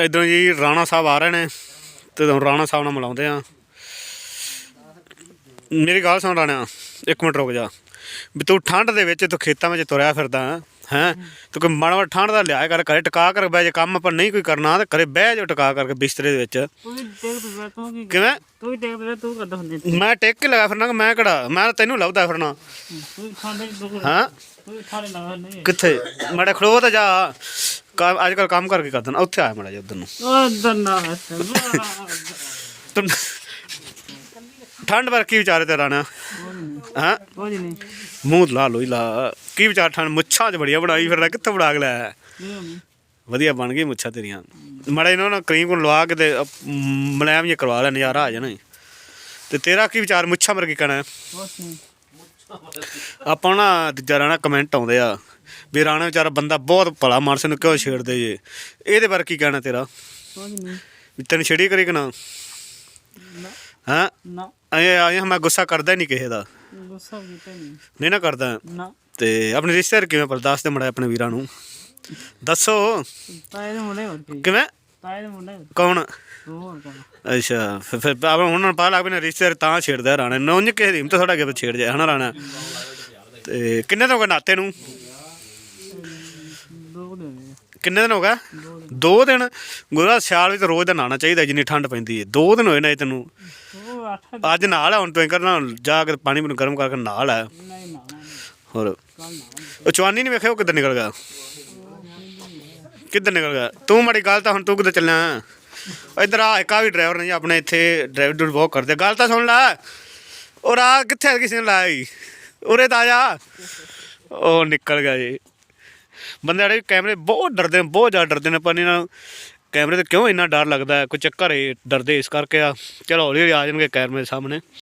ਇਧਰੋਂ ਜੀ ਰਾਣਾ ਸਾਹਿਬ ਆ ਰਹੇ ਨੇ ਤੇ ਤੁਹਾਨੂੰ ਰਾਣਾ ਸਾਹਿਬ ਨਾਲ ਮਿਲਾਉਂਦੇ ਆ ਮੇਰੀ ਗੱਲ ਸੁਣ ਰਾਣਾ ਇੱਕ ਮਿੰਟ ਰੁਕ ਜਾ। ਵੀ ਤੂੰ ਠੰਡ ਦੇ ਵਿੱਚ ਤੂੰ ਖੇਤਾਂ ਵਿੱਚ ਤੁਰਿਆ ਫਿਰਦਾ ਹੈ? ਤੂੰ ਕੋਈ ਮਾੜਾ ਮਾੜਾ ਠੰਡ ਦਾ ਲਿਆ ਕਰ ਘਰੇ ਟਿਕਾ ਕਰ ਬਹਿ ਜੇ ਕੰਮ ਆਪਾਂ ਨਹੀਂ ਕੋਈ ਕਰਨਾ ਤੇ ਘਰੇ ਬਹਿ ਜਾ ਟਿਕਾ ਕਰਕੇ ਬਿਸਤਰੇ ਦੇ ਵਿੱਚ। ਕਿਵੇਂ? ਤੂੰ ਟੇਕ ਤੇ ਤੂੰ ਕਰਦਾ ਹੁੰਦੇ ਮੈਂ ਟਿਕ ਕੇ ਲਗਾ ਫਿਰਨਾ ਕਿ ਮੈਂ ਕਿਹੜਾ? ਮੈਂ ਤੈਨੂੰ ਲੱਭਦਾ ਫਿਰਨਾ। ਹਾਂ? ਕਿੱਥੇ? ਮਾੜਾ ਖੜੋ ਤਾਂ ਜਾ। ਕੰਮ- ਅੱਜ ਕੱਲ ਕੰਮ ਕਰਕੇ ਕਰਦਾ ਨਾ ਉੱਥੇ ਆ ਮਾੜਾ ਜਿਹਾ ਉਧਰ ਨੂੰ। ਉਹ ਦੰਨਾ ਤੂੰ ਠੰਡ ਪਰ ਕੀ ਵਿਚਾਰੇ ਤੇ ਰਾਣਾ ਹਾਂ? ਕੋਈ ਨਹੀਂ। ਮੂੰਹ ਲਾ ਲੋਈ ਲਾ। ਕੀ ਵਿਚਾਰ ਠੰਡ? ਮੁੱਛਾਂ ਚ ਬੜੀਆਂ ਬਣਾਈ ਫਿਰਦਾ ਕਿੱਥੋਂ ਬਣਾ ਕੇ ਲਿਆ ਵਧੀਆ ਬਣ ਗਈ ਮੁੱਛਾਂ ਤੇਰੀਆਂ। ਮੜਾ ਇਹਨਾਂ ਨਾਲ ਕਰੀਮ ਕੋਲ ਲਵਾ ਕੇ ਤੇ ਅਹ, ਮ, ਮੁਲਾਇਮ ਜਿਹਾ ਕਰਵਾ ਲੈ ਨਜ਼ਾਰਾ ਆ ਜਾਣਾ। ਤੇ ਤੇਰਾ ਕੀ ਵਿਚਾਰ ਮੁੱਛਾਂ ਵਰਗੀ ਕਹਿਣਾ ਕੁਛ ਨਹੀਂ। ਆਪਾਂ ਨਾ ਦੂਜਾ ਰਾਣਾ ਕਮੈਂਟ ਆਉਂਦੇ ਆ। ਵੀ ਰਾਣਾ ਵਿਚਾਰਾ ਬੰਦਾ ਬਹੁਤ ਭਲਾ ਮਾਨਸ ਨੂੰ ਕਿਉਂ ਛੇੜਦੇ ਜੇ? ਇਹਦੇ ਬਾਰੇ ਕੀ ਕਹਿਣਾ ਤੇਰਾ? ਕੁਛ ਨਹੀਂ। ਵੀ ਤੈਨੂੰ ਛੇੜੀ ਕਰੀ ਕਿ ਨਾ? ਹਾਂ? ਨਾ। ਆਏ ਆਏ ਮੈਂ ਗੁੱਸਾ ਕਰਦਾ ਨਹੀਂ ਕਿਸੇ ਦਾ। ਗੁੱਸਾ ਨਹੀਂ। ਨਹੀਂ ਨਾ ਕਰਦਾ। ਨਾ। ਤੇ ਆਪਣੇ ਰਿਸ਼ਤੇਦਾਰ ਕਿਵੇਂ ਪਰ ਦੱਸ ਦੇ ਮੜਾ ਆਪਣੇ ਵੀਰਾਂ ਨੂੰ? ਦੱਸੋ। ਤਾਏ ਦੇ ਮੁੰਡੇ ਹੋਰ ਕੀ? ਕਿਵੇਂ? ਤਾਏ ਦੇ ਮੁੰਡੇ ਹੋਰ ਕੌਣ? ਹੋਰ ਕੌਣ? ਅੱਛਾ ਫਿਰ ਫਿਰ ਆਪਾਂ ਉਹਨਾਂ ਨੂੰ ਪਤਾ ਲੱਗ ਪਿਆ ਰਿਸ਼ਤੇਦਾਰ ਤਾਂ ਛੇੜਦਾ ਰਾਣਾ। ਨੌਂਜ ਕਿਸੇ ਦੀ ਹਿੰਮਤ ਥੋੜਾ ਛੇੜ ਜਾਏ ਹਨਾ ਰਾਣਾ? ਤੇ ਕਿੰਨੇ ਗਏ ਨਾਤੇ ਨੂੰ? ਦੋ ਦੇ ਕਿੰਨੇ ਦਿਨ ਹੋ ਗਏ? ਦੋ ਦਿਨ। ਗੁਰਾ ਸਿਆਲ ਵਿੱਚ ਰੋਜ਼ ਦਾ ਨਹਾਉਣਾ ਚਾਹੀਦਾ, ਜਿੰਨੀ ਠੰਡ ਪੈਂਦੀ ਹੈ। ਦੋ ਦਿਨ ਹੋਏ ਨਾ ਨੇ ਤੈਨੂੰ। ਉਹ ਅੱਠ ਅੱਜ ਨਾਲ ਆ ਹੁਣ ਤੂੰ ਕਰਨਾ ਜਾ ਕੇ ਪਾਣੀ ਮੈਨੂੰ ਗਰਮ ਕਰਕੇ ਨਾਲ ਆ। ਨਹੀਂ ਨਾ ਹੋਰ। ਉਹ ਚਵਾਨੀ ਨਹੀਂ ਵੇਖਿਆ, ਉਹ ਕਿੱਧਰ ਨਿਕਲ ਗਿਆ? ਕਿੱਧਰ ਨਿਕਲ ਗਿਆ? ਤੂੰ ਮਾੜੀ ਗੱਲ ਤਾਂ ਹੁਣ ਤੂੰ ਕਿੱਧਰ ਚੱਲਿਆ? ਇਧਰ ਆ, ਇੱਕ ਆ ਵੀ ਡਰਾਈਵਰ ਨੇ ਜੀ, ਆਪਣੇ ਇੱਥੇ ਡਰਾਈਵਰ ਡੂਰ ਬਹੁਤ ਕਰਦੇ ਗੱਲ ਤਾਂ ਸੁਣ ਲੈ। ਔਰ ਆ ਕਿੱਥੇ ਕਿਸੇ ਨੇ ਲਾਇਆ ਜੀ ਉਰੇ ਤਾਂ ਆ ਜਾ। ਉਹ ਨਿਕਲ ਗਿਆ ਜੀ। ਬੰਦੇ ਜਿਹੜੇ ਕੈਮਰੇ ਬਹੁਤ ਡਰਦੇ ਨੇ, ਬਹੁਤ ਜ਼ਿਆਦਾ ਡਰਦੇ ਨੇ ਪਰ ਇਹਨਾਂ ਨੂੰ ਕੈਮਰੇ ਤੇ ਕਿਉਂ ਇੰਨਾ ਡਰ ਲੱਗਦਾ ਕੋਈ ਚੱਕਰ ਹੈ, ਡਰਦੇ ਇਸ ਕਰਕੇ ਆ। ਚਲੋ ਹੌਲੀ ਹੌਲੀ ਆ ਜਾਣਗੇ ਕੈਮਰੇ ਸਾਹਮਣੇ।